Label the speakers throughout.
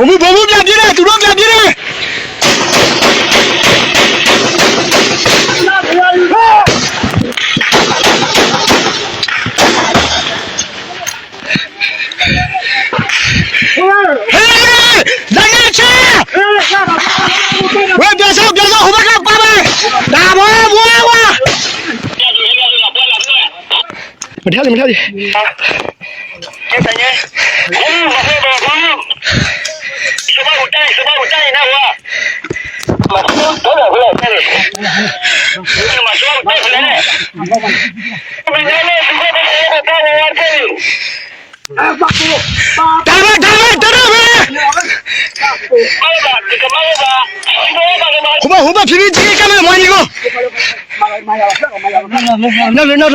Speaker 1: Bomu bomu gladiere, tu lo gladiere. Wei biasa biasa gì? nak apa? Dah boleh boleh wah. Melihat melihat.
Speaker 2: Kita ni. samu tainawa
Speaker 1: Tama, tama, tama! Huba, huba, pipi, jika kami mau ni go. Nol, nol.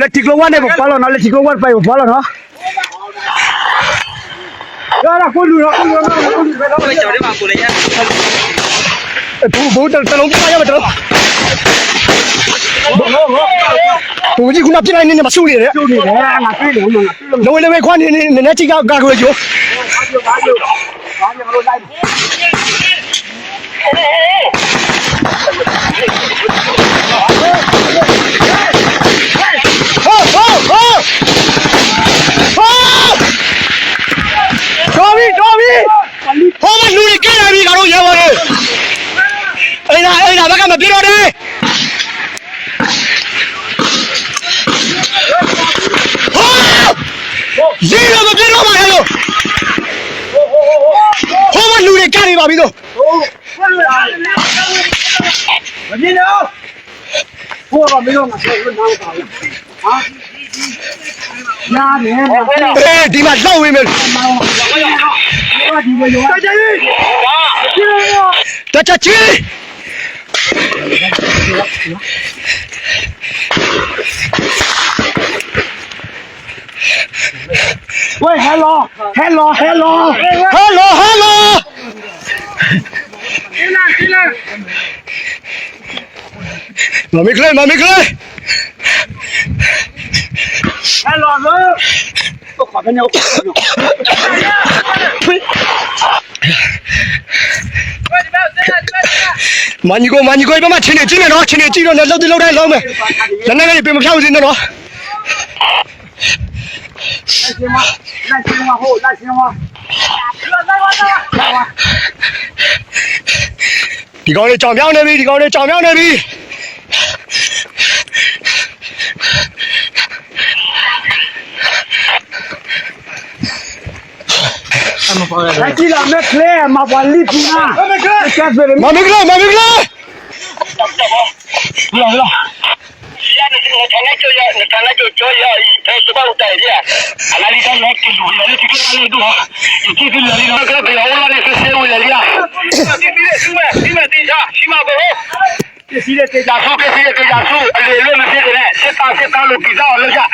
Speaker 1: လက်တီကလောနဲ့ပေါ့ပါ
Speaker 3: လို့နော်လက်တီကလောဝတ်ပိုင်ပေါ့ပါလို့နော်ရတာကိုလူရောကိုလူရောကိုလူရောကိုကြော်တယ်
Speaker 2: မှာကိုလည်းရ
Speaker 1: ဘူးဘူးတလုံးပြရမှာတလုံးဘူးကြီးခုနပြနေနေမှာရှုနေတယ်ရှုန
Speaker 3: ေတယ်ငါပြေးလို့လို့
Speaker 1: လောလောခွာနေနေနည်းချိကကာခွေကျော်ဘ
Speaker 3: ာလို့ဘာလို့ဘာလို့လိုက်
Speaker 1: ရင်လာဘက်ကမပြေတော့တယ်ဟောရေတော့မပြေတော့ပါဘူးဟိုးဟိုးဟိုးဟိုးမလူတွေကနေပါပြီတော့
Speaker 3: မမြင်တော့ဟိုကမင်းတို့ငါ့ကိုနားမပါဘူးဟာရတယ်
Speaker 1: အေးဒီမှာလောက်ဝင်မယ်တ
Speaker 3: ချာကြီး
Speaker 1: တချာကြီး
Speaker 3: เว้ยฮัลโหลฮัลโหลฮัลโหล
Speaker 1: ฮัลโหลฮัลโหลมาไม่เคยมาไม่เคย
Speaker 3: ฮัลโหลเลยตัวขอเป็นเงา
Speaker 1: မန်ကြီးကိုမန်ကြီးကိုဘယ်မှာချင်းနေကြည့်မယ်နော်ချင်းနေကြည့်တော့လည်းလှုပ်တိလှုပ်တိုင်းလုံးမယ်လက်နဲ့လေးပြင်မဖြောင်းစင်းတော့နော်လိုက
Speaker 3: ်ချင်းမလိုက်ချင်းမဟုတ်လိုက်ချင်းမ
Speaker 1: ဒီကောင်လေးကြောင်ပြောင်းနေပြီဒီကောင်လေးကြောင်ပြောင်းနေပြီ
Speaker 3: Aquila, mekle, ma wali pina. Ma
Speaker 1: mekle, ma mekle.
Speaker 2: Là, là.
Speaker 3: Presidente
Speaker 2: Yasu, presidente Yasu, le lo me se ne, se pa se pa lo pizza, le ja.